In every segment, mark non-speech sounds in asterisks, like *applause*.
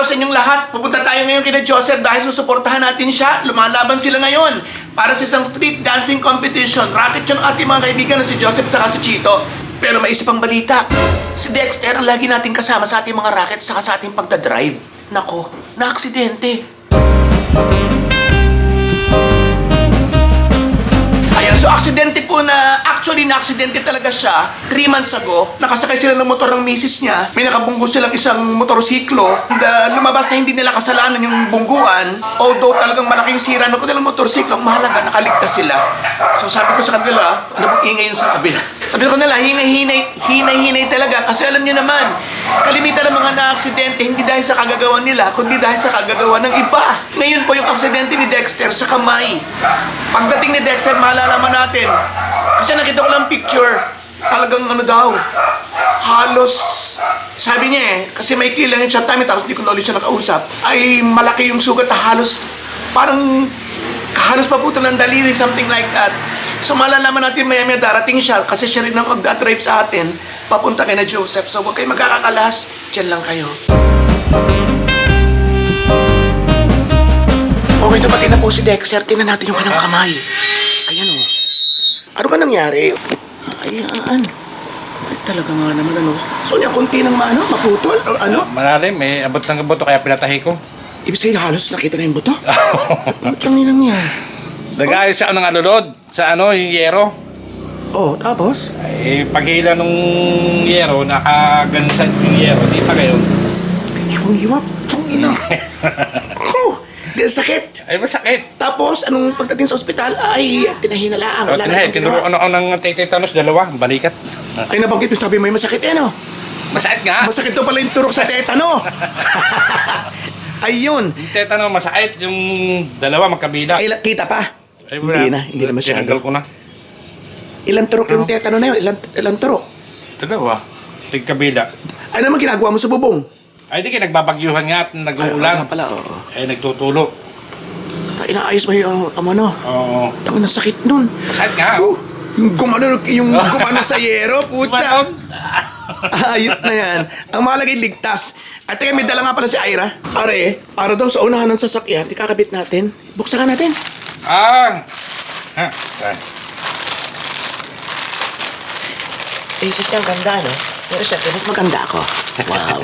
araw sa inyong lahat. Pupunta tayo ngayon kina Joseph dahil susuportahan natin siya. Lumalaban sila ngayon para sa isang street dancing competition. Racket yun ating mga kaibigan na si Joseph at si Chito. Pero may isa pang balita. Si Dexter ang lagi nating kasama sa ating mga racket saka sa ating pagdadrive. Nako, na-aksidente. Actually na-aksidente talaga siya. Three months ago, nakasakay sila ng motor ng misis niya. May nakabunggo silang isang motorsiklo. Na lumabas na hindi nila kasalanan yung bungguan. Although talagang malaking sira ng kanilang motorsiklo, ang mahalaga, nakaligtas sila. So sabi ko sa kanila, ano bang ingay yun sa kabila? Sabi ko nila, hinay-hinay, hinay-hinay talaga. Kasi alam niyo naman, kalimitan ng mga na-aksidente, hindi dahil sa kagagawa nila, kundi dahil sa kagagawa ng iba. Ngayon po yung aksidente ni Dexter sa kamay. Pagdating ni Dexter, malalaman natin. Kasi nakita ko lang picture. Talagang ano daw, halos, sabi niya eh, kasi may lang yung chat time, tapos di ko na ulit siya nakausap, ay malaki yung sugat halos, parang halos paputo ng daliri, something like that. So malalaman natin maya maya darating siya kasi siya rin ang magdadrive sa atin papunta kay na Joseph. So huwag kayo magkakakalas, dyan lang kayo. Okay, dumating na po si Dexter. Tingnan natin yung kanyang kamay. Ayan o. Ano ka nangyari? Ayan. Ay, talaga nga naman ano. So niya, konti ng ano, maputol? O ano? Malalim, may abot ng buto kaya pinatahi ko. Ibig sabihin, halos nakita na yung buto? *laughs* Ano yan? Nag-ayos siya ng alulod sa ano, yung yero. Oh, tapos? Eh, paghila nung yero, nakagansan yung yero. Di pa kayo. Yung hiwap. Yung ina. *laughs* oh, di sakit. Ay, masakit. Tapos, anong pagdating sa ospital, ay, tinahinalaan. O, Wala na tinahe, akong ginawa. ano ako ng tetanus, dalawa, balikat. Ay, nabanggit mo, sabi mo, "Ay, masakit eh, no? Masakit nga. Masakit to pala yung turok sa tetano. *laughs* Ayun. Yung tetano, masakit. Yung dalawa, magkabila. Ay, kita pa. Ay, Hindi na, hindi na masyado. Tinanggal ko na. Ilang turok yung Ano? tetano na yun? Ilang, ilang turok? Dalawa. Tigkabila. Ano naman ginagawa mo sa bubong? Ay, di kayo nagbabagyuhan nga at Ay, nag-uulan. oo nga pala, oo. Ay, nagtutulo. Ta- Inaayos mo yung um, ano? Oo. Tangin na sakit nun. Masakit nga. Uh, yung gumano, yung *laughs* gumano sa yero, putya. Ayot na yan. Ang mahalaga yung ligtas. At teka, may dala nga pala si Ira. Are, para daw sa unahan ng sasakyan, ikakabit natin. Buksan ka natin. Ah! Ha? Ah. Eh, sis niya, ang ganda, no? Pero syempre, mas maganda ako. Wow.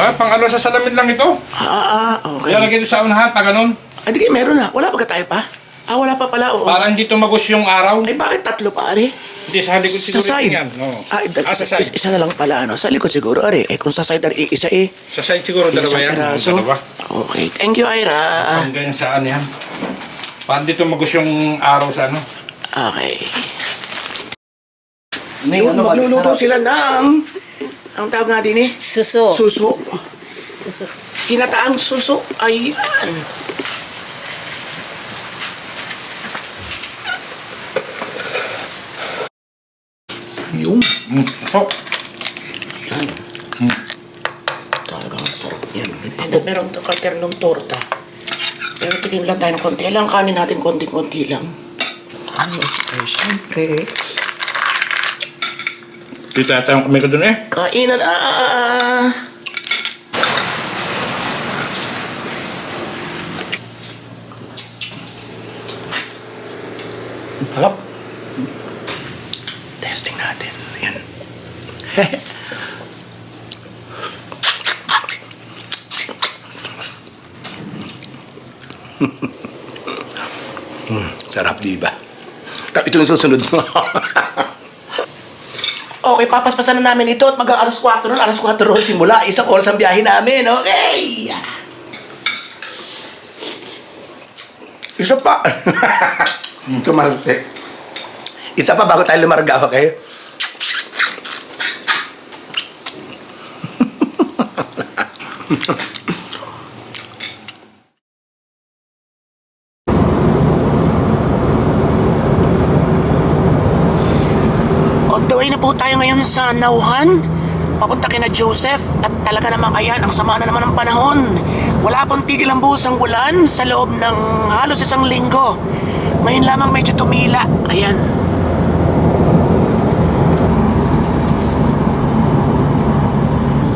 Ah, pang ano sa salamin lang ito. ah, ah, okay. Kaya lagay ito sa unahan, pa ganun. Ay, di kayo meron na. Wala pa ka tayo pa? Ah, wala pa pala, oo. Para hindi tumagos yung araw. Ay, bakit tatlo pa, Are? Hindi, sa likod Sa siguro side? yan. No. Ah, ah, sa side. isa na lang pala, ano? Sa likod siguro, Are. Eh, kung sa side, Are, isa eh. Sa side siguro dalawa yan. piraso. Dalawa. Okay, thank you, Ira. Ang ganyan saan yan. Para hindi tumagos yung araw sa ano. Okay. May Yung ano, magluluto sila ng... Ang tawag nga din eh? Suso. Suso. Suso. Kinataang suso. Ayan. Yung. Mm. So, Yan. Talagang sarap yan. And then, meron to kalternong torta. Pero tigim lang tayo ng konti. Lang kanin natin konti-konti lang. Ano, ay, syempre. kita tayong kami ko dun eh. Kainan, ah, ah, ah. Harap. Testing natin. Yan. Mm, *laughs* sarap, di ba? Ito yung susunod mo. *laughs* Okay, papaspasan na namin ito at mag alas 4 nun, alas 4 ron simula. Isang oras ang biyahe namin, okay? Isa pa. *laughs* Tumalsik. Isa pa bago tayo lumarga, okay? Way na po tayo ngayon sa Nauhan. Papunta kina Joseph at talaga namang ayan, ang sama na naman ng panahon. Wala pong tigil ang buhos ang ulan sa loob ng halos isang linggo. Ngayon lamang medyo tumila. Ayan.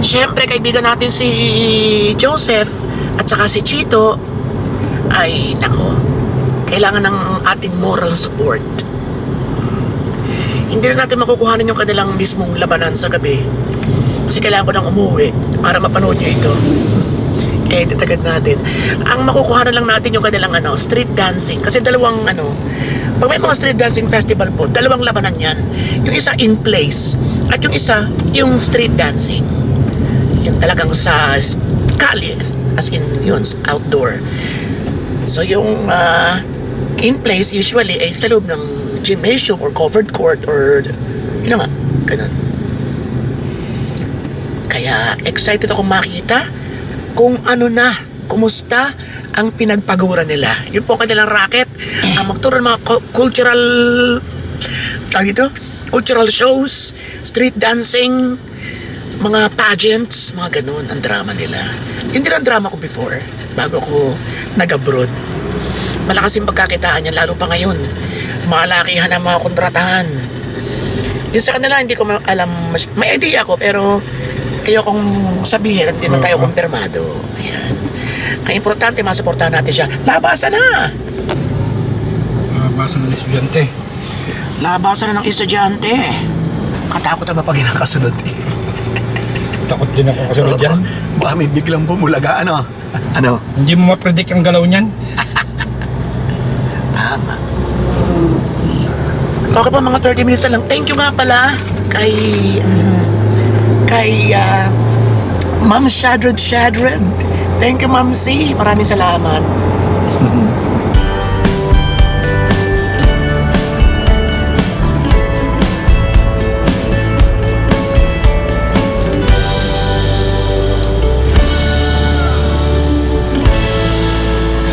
syempre, kaibigan natin si Joseph at saka si Chito, ay nako, kailangan ng ating moral support. Hindi na natin makukuhanan yung kanilang mismong labanan sa gabi. Kasi kailangan ko nang umuwi para mapanood nyo ito. Eh, titagad natin. Ang makukuha na lang natin yung kanilang ano, street dancing. Kasi dalawang ano, pag may mga street dancing festival po, dalawang labanan yan. Yung isa in place, at yung isa, yung street dancing. Yung talagang sa kali, as in yun, outdoor. So yung ah, in place usually ay sa loob ng gymnasium or covered court or yun na nga, ganun. Kaya excited akong makita kung ano na, kumusta ang pinagpagura nila. Yun po ang kanilang racket, ang magturo ng mga cu- cultural, tawag ito, cultural shows, street dancing, mga pageants, mga ganun, ang drama nila. Yun din ang drama ko before, bago ko nag-abroad. Malakas yung pagkakitaan niya, lalo pa ngayon. Malakihan ang mga kontratahan. Yung sa kanila, hindi ko alam, mas- may idea ko, pero ayokong sabihin at hindi man tayo kumpirmado. Ayan. Ang importante, masuportahan natin siya. Labasan na! Basa ng estudyante. Labasan na ng estudyante. Katakot na ba pag? Takot din ako kasunod dyan. Baka may biglang bumulaga, ano? *laughs* Ano? Hindi mo ma-predict ang galaw niyan. *laughs* Tama. Okay pa, mga 30 minutes na lang. Thank you nga pala kay... mm, kay... ah, Ma'am Shadred Shadred. Thank you, Ma'am C. Maraming salamat.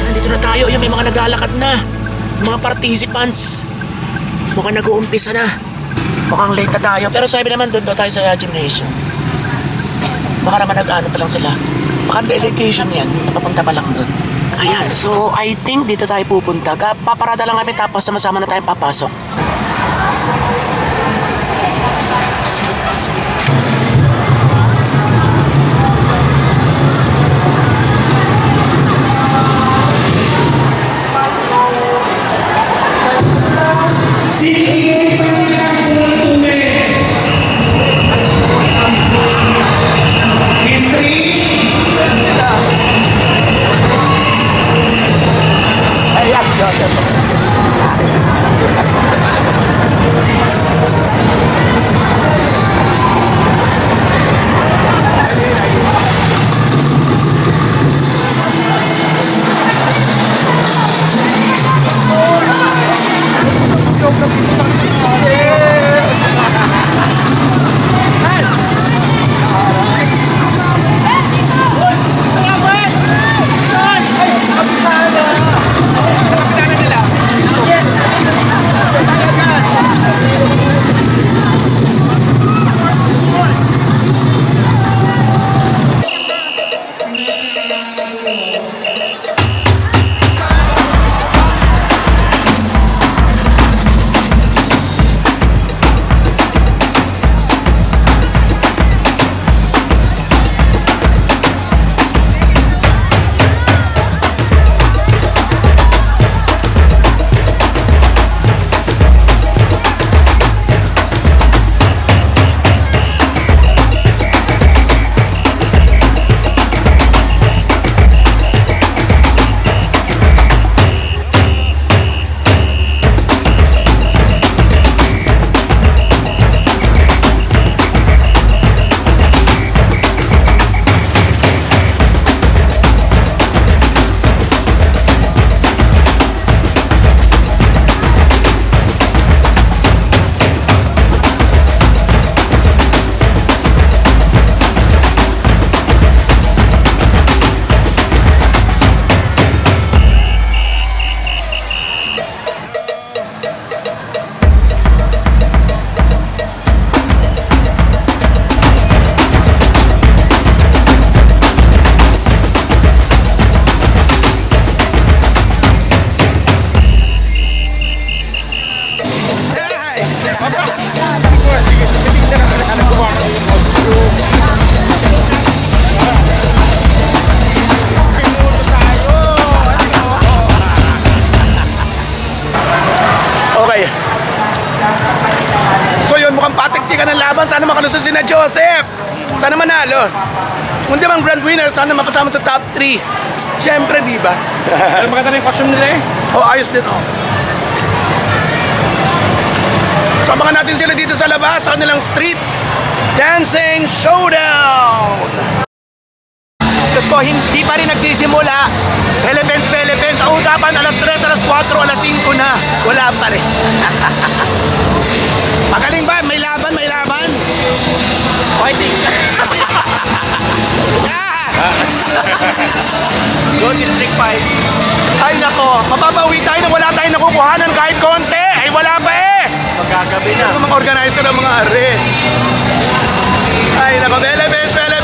Nandito na tayo. Ayan, may mga naglalakad na. Mga participants. Mukhang nag-uumpisa na. Mukhang late na tayo. Pero sabi naman, doon daw tayo sa gymnasium. Baka naman nag-ano pa lang sila. Baka delegation yan. Napapunta pa lang doon. Ayan, so I think dito tayo pupunta. Paparada lang kami tapos sama-sama na tayong papasok. Usapan, sana makalusot si na Joseph. Sana manalo. Kung di man grand winner, sana mapasama sa top 3. Siyempre, di ba? Pero maganda rin yung costume nila eh. Oh, ayos din, oh. So, abangan natin sila dito sa labas, sa kanilang street dancing showdown! Diyos ko, hindi pa rin nagsisimula. Philippines, Philippines. Ang usapan, alas 3, alas 4, alas 5 na. Wala pa rin. *laughs* Magaling ba? May laban, laban. Fighting! Go District 5. Ay nako, mapapawi tayo na wala tayong nakukuhanan kahit konti. Ay wala pa eh. Magkagabi na. Ano mga organizer ng mga are? Ay nako, bele, bele, bele.